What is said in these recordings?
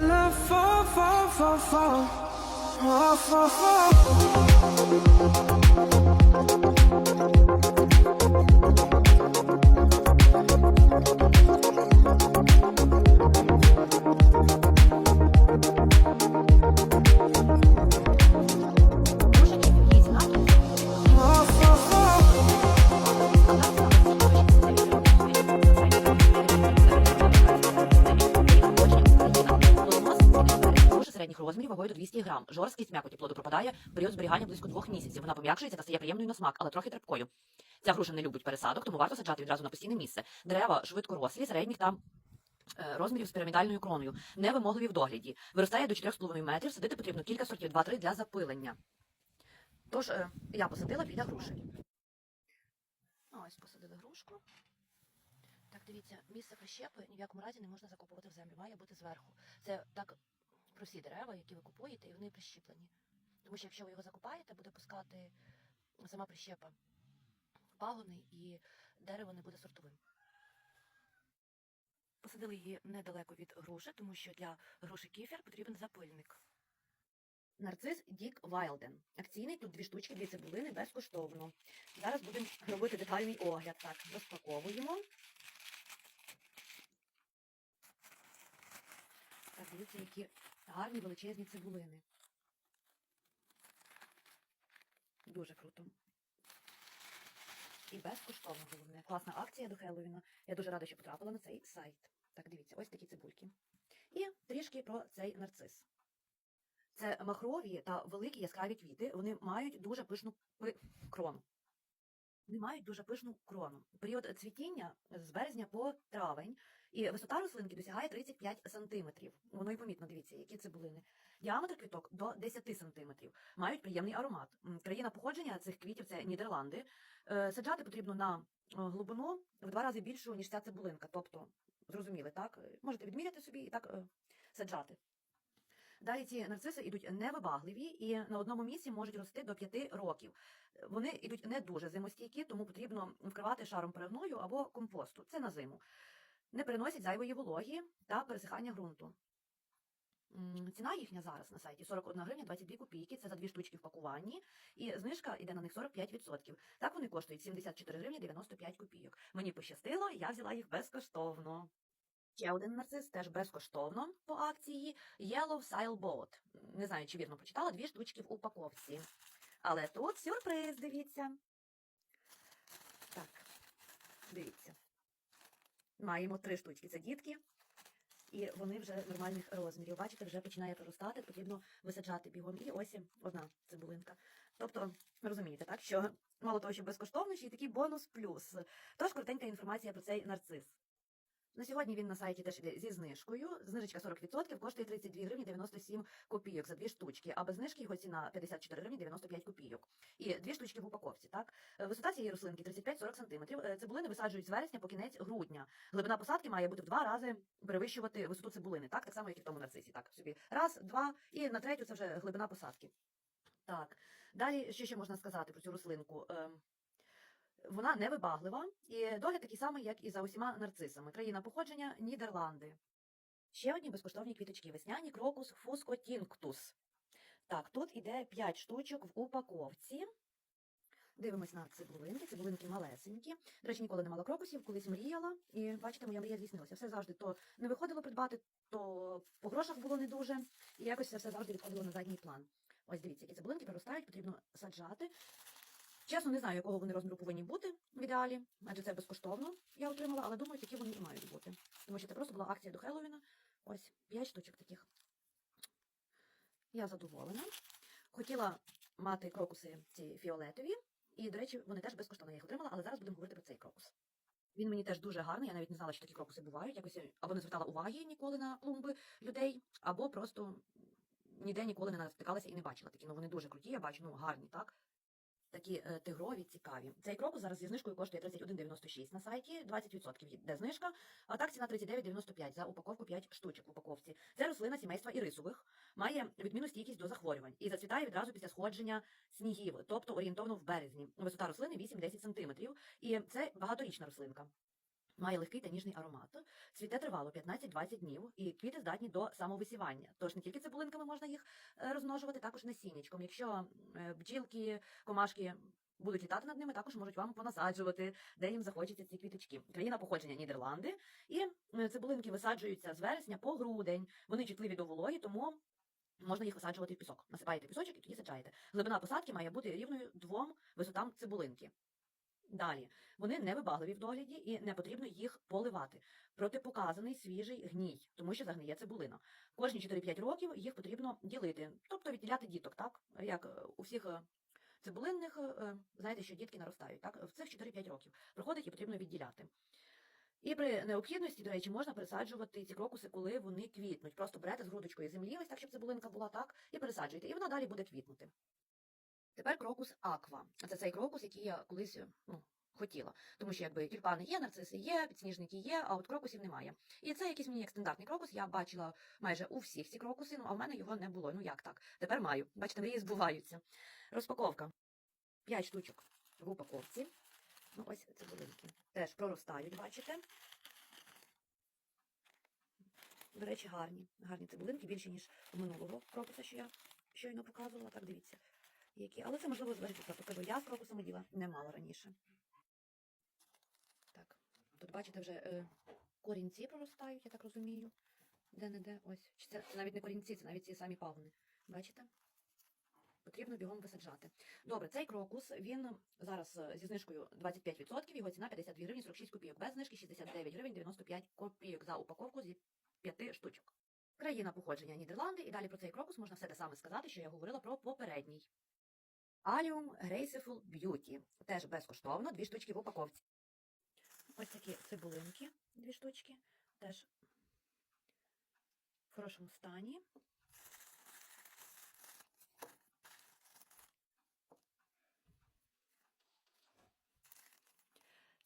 love fall, fall, fall, fall, fall, fall, fall. Fall, грам. Жорсткість м'якоті плоду пропадає в період зберігання близько двох місяців. Вона пом'якшується та стає приємною на смак, але трохи терпкою. Ця груша не любить пересадок, тому варто саджати відразу на постійне місце. Дерева швидкорослі, середніх та е, розмірів з пірамідальною кроною, невимогливі в догляді. Виростає до 4,5 метрів, садити потрібно кілька сортів 2-3 для запилення. Тож е, я посадила біля груші. Ось посадили грушку. Так, дивіться, місце прищепи ні в якому разі не можна закопувати в землю, має бути зверху. Це так про всі дерева, які ви купуєте, і вони прищіплені. Тому що якщо ви його закопаєте, буде пускати сама прищепа пагони, і дерево не буде сортовим. Посадили її недалеко від груші, тому що для груші кіфір потрібен запильник. Нарцис Дік Вайлден. Акційний тут дві штучки, дві цибулини безкоштовно. Зараз будемо робити детальний огляд. Так, розпаковуємо. Дивіться, які гарні величезні цибулини. Дуже круто. І безкоштовно головне. Класна акція до Хеллоуіна. Я дуже рада, що потрапила на цей сайт. Так, дивіться, ось такі цибульки. І трішки про цей нарцис. Це махрові та великі яскраві квіти. Вони мають дуже пишну пи- крону. Вони мають дуже пишну крону. Період цвітіння з березня по травень, і висота рослинки досягає 35 сантиметрів. Воно і помітно, дивіться, які цибулини. Діаметр квіток до 10 сантиметрів. Мають приємний аромат. Країна походження цих квітів це Нідерланди. Е, Саджати потрібно на е, глибину в два рази більшу, ніж ця цибулинка. Тобто, зрозуміли, так? Е, Можете відміряти собі і так саджати. Далі ці нарциси йдуть невибагливі і на одному місці можуть рости до 5 років. Вони йдуть не дуже зимостійкі, тому потрібно вкривати шаром перегною або компосту. Це на зиму. Не приносять зайвої вологі та пересихання ґрунту. Ціна їхня зараз на сайті 41 гривня 22 копійки. Це за дві штучки в пакуванні, і знижка йде на них 45%. Так вони коштують 74 гривні 95 копійок. Мені пощастило, я взяла їх безкоштовно. Ще один нарцис теж безкоштовно по акції Yellow Sailboat. Не знаю, чи вірно прочитала, дві штучки в упаковці. Але тут сюрприз, дивіться. Так, дивіться. Маємо три штучки. Це дітки. І вони вже нормальних розмірів. Бачите, вже починає проростати, потрібно висаджати бігом. І ось одна цибулинка. Тобто, розумієте, так, що мало того, що безкоштовно, ще й такий бонус плюс. Тож коротенька інформація про цей нарцис. На сьогодні він на сайті теж іде зі знижкою. Знижечка 40%, коштує 32 гривні 97 копійок за дві штучки, а без знижки його ціна 54 гривні 95 копійок. І дві штучки в упаковці. Так? Е, Висота цієї рослинки 35-40 см. Е, Цибулини висаджують з вересня по кінець грудня. Глибина посадки має бути в два рази перевищувати висоту цибулини, так, так само, як і в тому нарцисі. Так, собі раз, два, і на третю це вже глибина посадки. Так. Далі, що ще можна сказати про цю рослинку? Вона невибаглива, і догляд такий самий, як і за усіма нарцисами. Країна походження Нідерланди. Ще одні безкоштовні квіточки. Весняні крокус фускотінктус. Так, тут іде 5 штучок в упаковці. Дивимось на цибулинки. Цибулинки малесенькі. До речі, ніколи не мала крокусів, колись мріяла. І бачите, моя мрія здійснилася. Все завжди то не виходило придбати, то по грошах було не дуже. І якось це все завжди відходило на задній план. Ось дивіться, які цибулинки проростають, потрібно саджати. Чесно, не знаю, якого вони розміру повинні бути в ідеалі, адже це безкоштовно я отримала, але думаю, такі вони і мають бути. Тому що це просто була акція до Хеллоуіна. Ось 5 штучок таких. Я задоволена. Хотіла мати крокуси ці фіолетові, і, до речі, вони теж безкоштовно я їх отримала, але зараз будемо говорити про цей крокус. Він мені теж дуже гарний, я навіть не знала, що такі крокуси бувають. Якось або не звертала уваги ніколи на клумби людей, або просто ніде ніколи не натикалася і не бачила такі. Ну вони дуже круті, я бачу, ну гарні, так? Такі е, тигрові, цікаві. Цей крокус зараз зі знижкою коштує 31,96 на сайті, 20% йде знижка, а так ціна 39,95 за упаковку 5 штучок в упаковці. Це рослина сімейства ірисових, має відмінну стійкість до захворювань і зацвітає відразу після сходження снігів, тобто орієнтовно в березні. Висота рослини 8-10 см, і це багаторічна рослинка. Має легкий та ніжний аромат. Цвіте тривало 15-20 днів, і квіти здатні до самовисівання. Тож не тільки цибулинками можна їх е, розмножувати, також насіннячком. Якщо е, бджілки, комашки будуть літати над ними, також можуть вам понасаджувати, де їм захочеться ці квіточки. Країна походження Нідерланди, і е, цибулинки висаджуються з вересня по грудень. Вони чутливі до вологі, тому можна їх висаджувати в пісок. Насипаєте пісочок і тоді саджаєте. Глибина посадки має бути рівною двом висотам цибулинки. Далі вони не вибагливі в догляді і не потрібно їх поливати. Протипоказаний свіжий гній, тому що загниє цибулина. Кожні 4-5 років їх потрібно ділити, тобто відділяти діток, так як е, у всіх е, цибулинних, е, знаєте, що дітки наростають. Так в цих 4-5 років проходить і потрібно відділяти. І при необхідності, до речі, можна пересаджувати ці крокуси, коли вони квітнуть. Просто берете з грудочкою землі, ось так, щоб цибулинка була так, і пересаджуєте, і вона далі буде квітнути. Тепер крокус аква. Це цей крокус, який я колись е, ну, хотіла. Тому що якби тюльпани є, нарциси є, підсніжники є, а от крокусів немає. І це якийсь мені як стандартний крокус. Я бачила майже у всіх ці крокуси, ну а в мене його не було. Ну як так? Тепер маю. Бачите, мрії збуваються. Розпаковка. П'ять штучок в упаковці. Ну, ось цибулинки. Теж проростають, бачите. До речі, гарні. Гарні цибулинки, більше, ніж у минулого крокуса, що я щойно показувала. Так, дивіться. Які. Але це можливо залежить від сорту. Кажу, я з крокусами діла не мала раніше. Так, тут бачите, вже е, корінці проростають, я так розумію. Де-не-де, ось. Чи це, це навіть не корінці, це навіть ці самі пагони. Бачите? Потрібно бігом висаджати. Добре, цей крокус, він зараз е, зі знижкою 25%, його ціна 52 гривні 46 копійок. Без знижки 69 гривень 95 копійок за упаковку зі 5 штучок. Країна походження Нідерланди, і далі про цей крокус можна все те саме сказати, що я говорила про попередній. Allium Graceful Beauty. Теж безкоштовно, дві штучки в упаковці. Ось такі цибулинки, дві штучки, теж в хорошому стані.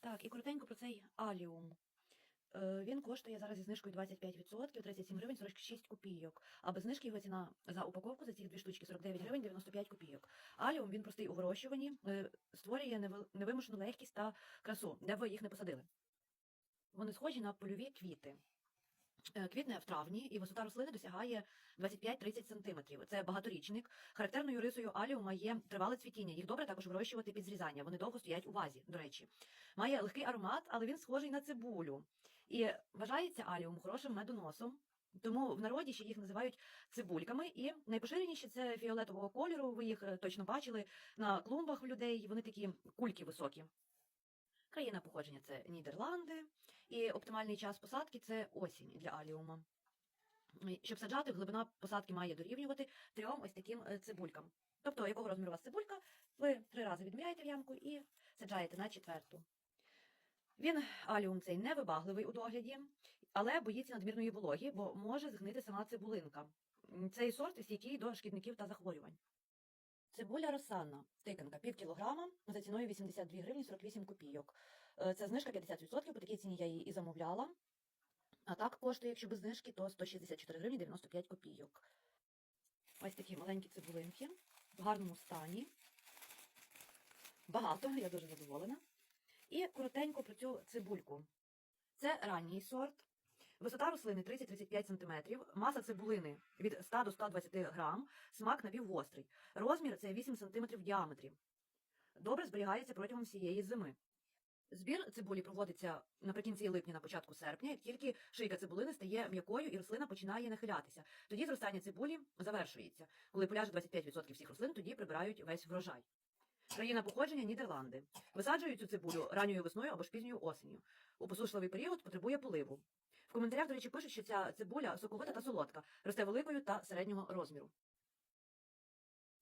Так, і коротенько про цей аліум. Е, Він коштує зараз зі знижкою 25%, 37 гривень 46 копійок. А без знижки його ціна за упаковку за ці дві штучки 49 гривень 95 копійок. Аліум він простий у вирощуванні, е, створює невимушену легкість та красу, де б ви їх не посадили. Вони схожі на польові квіти. Е, Квітне в травні, і висота рослини досягає 25-30 см. Це багаторічник. Характерною рисою аліума є тривале цвітіння. Їх добре також вирощувати під зрізання. Вони довго стоять у вазі, до речі. Має легкий аромат, але він схожий на цибулю. І вважається аліум хорошим медоносом. Тому в народі ще їх називають цибульками, і найпоширеніші це фіолетового кольору. Ви їх е, точно бачили на клумбах у людей. Вони такі кульки високі. Країна походження це Нідерланди, і оптимальний час посадки це осінь для аліума. Щоб саджати, глибина посадки має дорівнювати трьом ось таким е, цибулькам. Тобто, якого розміру у вас цибулька, ви три рази відміряєте в ямку і саджаєте на четверту. Він аліум цей невибагливий у догляді, але боїться надмірної вологі, бо може згнити сама цибулинка. Цей сорт стійкий до шкідників та захворювань. Цибуля росанна, тиканка, пів кілограма за ціною 82 гривні 48 копійок. Е, Це знижка 50%, по такій ціні я її і замовляла. А так коштує, якщо без знижки, то 164 гривні 95 копійок. Ось такі маленькі цибулинки в гарному стані. Багато, я дуже задоволена. І коротенько про цю цибульку. Це ранній сорт. Висота рослини 30-35 см, маса цибулини від 100 до 120 грам, смак напівгострий. Розмір це 8 см в діаметрі. Добре зберігається протягом всієї зими. Збір цибулі проводиться наприкінці липня, на початку серпня, як тільки шийка цибулини стає м'якою і рослина починає нахилятися. Тоді зростання цибулі завершується. Коли поляже 25% всіх рослин, тоді прибирають весь врожай. Країна походження Нідерланди. Висаджують цю цибулю ранньою весною або ж пізньою осенню. У посушливий період потребує поливу. В коментарях, до речі, пишуть, що ця цибуля соковита та солодка, росте великою та середнього розміру.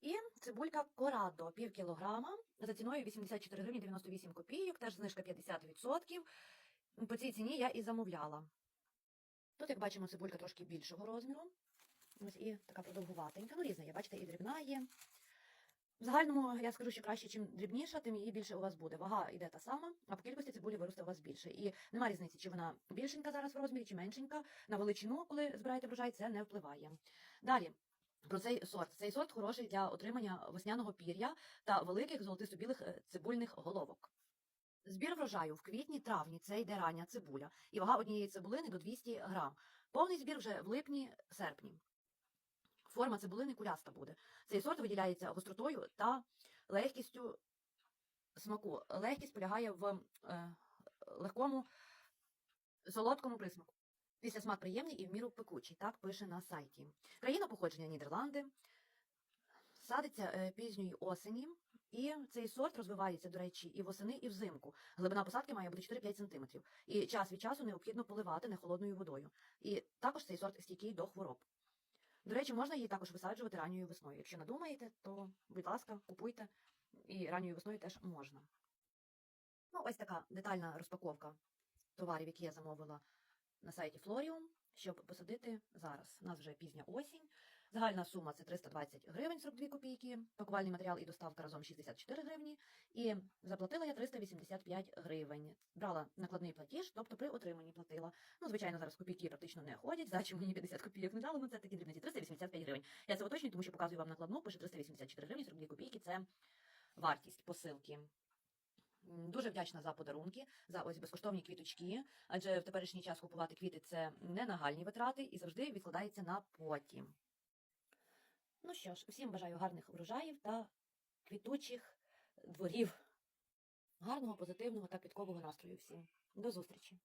І цибулька Корадо пів кілограма за ціною 84 гривні 98 копійок, теж знижка 50%. По цій ціні я і замовляла. Тут, як бачимо, цибулька трошки більшого розміру. Ось і така продовгуватенька. Ну, різна є, бачите, і дрібна є. В загальному я скажу, що краще, чим дрібніша, тим її більше у вас буде. Вага йде та сама, а по кількості цибулі виросте у вас більше. І нема різниці, чи вона більшенька зараз в розмірі, чи меншенька. На величину, коли збираєте врожай, це не впливає. Далі. Про цей сорт. Цей сорт хороший для отримання весняного пір'я та великих золотисто-білих е, цибульних головок. Збір врожаю в квітні-травні це йде рання цибуля, і вага однієї цибулини до 200 грам. Повний збір вже в липні-серпні. Форма цибулини куляста буде. Цей сорт виділяється гостротою та легкістю смаку. Легкість полягає в е, легкому солодкому присмаку. Після смак приємний і в міру пекучий, так пише на сайті. Країна походження Нідерланди. Садиться е, пізньої осені, і цей сорт розвивається, до речі, і восени, і взимку. Глибина посадки має бути 4-5 см. І час від часу необхідно поливати не холодною водою. І також цей сорт стійкий до хвороб. До речі, можна її також висаджувати ранньою весною. Якщо надумаєте, то, будь ласка, купуйте. І ранньою весною теж можна. Ну, ось така детальна розпаковка товарів, які я замовила на сайті Florium, щоб посадити зараз. У нас вже пізня осінь. Загальна сума це 320 гривень 42 копійки, пакувальний матеріал і доставка разом 64 гривні. І заплатила я 385 гривень. Брала накладний платіж, тобто при отриманні платила. Ну, звичайно, зараз копійки практично не ходять, здачі мені 50 копійок не дали, ну це такі дрібниці 385 гривень. Я це уточнюю, тому що показую вам накладну, пише 384 гривні 42 копійки. Це вартість посилки. Дуже вдячна за подарунки, за ось безкоштовні квіточки, адже в теперішній час купувати квіти це не нагальні витрати і завжди відкладається на потім. Ну що ж, всім бажаю гарних врожаїв та квітучих дворів. Гарного, позитивного та квіткового настрою всім. До зустрічі!